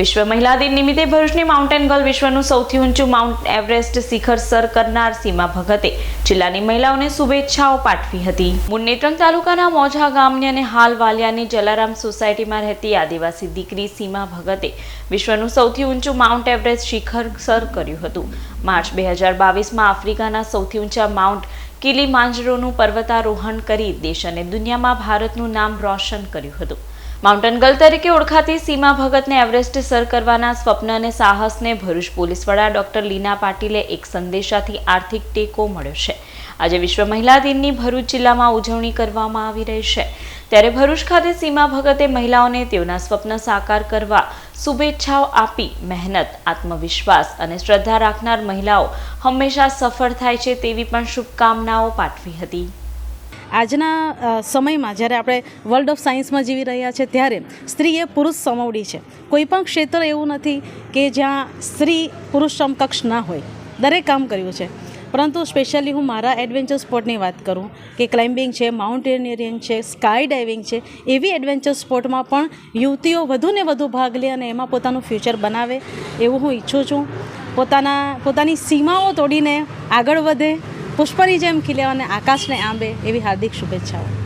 વિશ્વ મહિલા દિન નિમિત્તે ભરૂચની માઉન્ટેન ગર્લ વિશ્વનું સૌથી ઊંચું માઉન્ટ એવરેસ્ટ શિખર સર કરનાર સીમા ભગતે જિલ્લાની મહિલાઓને શુભેચ્છાઓ પાઠવી હતી. મુન્નેત્રંગ તાલુકાના મોજા ગામની અને હાલ વાલિયાની જલારામ સોસાયટીમાં રહેતી આદિવાસી દીકરી સીમા ભગતે વિશ્વનું સૌથી ઊંચું માઉન્ટ એવરેસ્ટ શિખર સર કર્યું હતું. માર્ચ બે હજાર બાવીસમાં આફ્રિકાના સૌથી ઊંચા માઉન્ટ કિલીમાંજરોનું પર્વતારોહણ કરી દેશ અને દુનિયામાં ભારતનું નામ રોશન કર્યું હતું. માઉન્ટેન ગર્લ તરીકે ઓળખાતી સીમા ભગતને એવરેસ્ટ સર કરવાના સ્વપ્ન અને સાહસને ભરૂચ પોલીસ વડા ડોક્ટર લીના પાટીલે એક સંદેશાથી આર્થિક ટેકો મળ્યો છે. આજે વિશ્વ મહિલા દિનની ભરૂચ જિલ્લામાં ઉજવણી કરવામાં આવી રહી છે. ત્યારે ભરૂચ ખાતે સીમા ભગતે મહિલાઓને તેઓના સ્વપ્ન સાકાર કરવા શુભેચ્છાઓ આપી મહેનત, આત્મવિશ્વાસ અને શ્રદ્ધા રાખનાર મહિલાઓ હંમેશા સફળ થાય છે તેવી પણ શુભકામનાઓ પાઠવી હતી. આજના સમયમાં જ્યારે આપણે વર્લ્ડ ઓફ સાયન્સમાં જીવી રહ્યા છે, ત્યારે સ્ત્રી એ પુરુષ સમવડી છે. કોઈ પણ ક્ષેત્ર એવું નથી કે જ્યાં સ્ત્રી પુરુષ સમકક્ષ ના હોય. દરેક કામ કર્યું છે. પરંતુ સ્પેશિયલી હું મારા એડવેન્ચર સ્પોર્ટની વાત કરું કે ક્લાઇમ્બિંગ છે માઉન્ટેનિયરિંગ છે સ્કાય ડાઇવિંગ છે, એવી એડવેન્ચર સ્પોર્ટમાં પણ યુવતીઓ વધુને વધુ ભાગ લે અને એમાં પોતાનું ફ્યુચર બનાવે એવું હું ઈચ્છું છું. પોતાના, પોતાની સીમાઓ તોડીને આગળ વધે. પુષ્પની જેમ ખીલે અને આકાશને આંબે એવી હાર્દિક શુભેચ્છાઓ.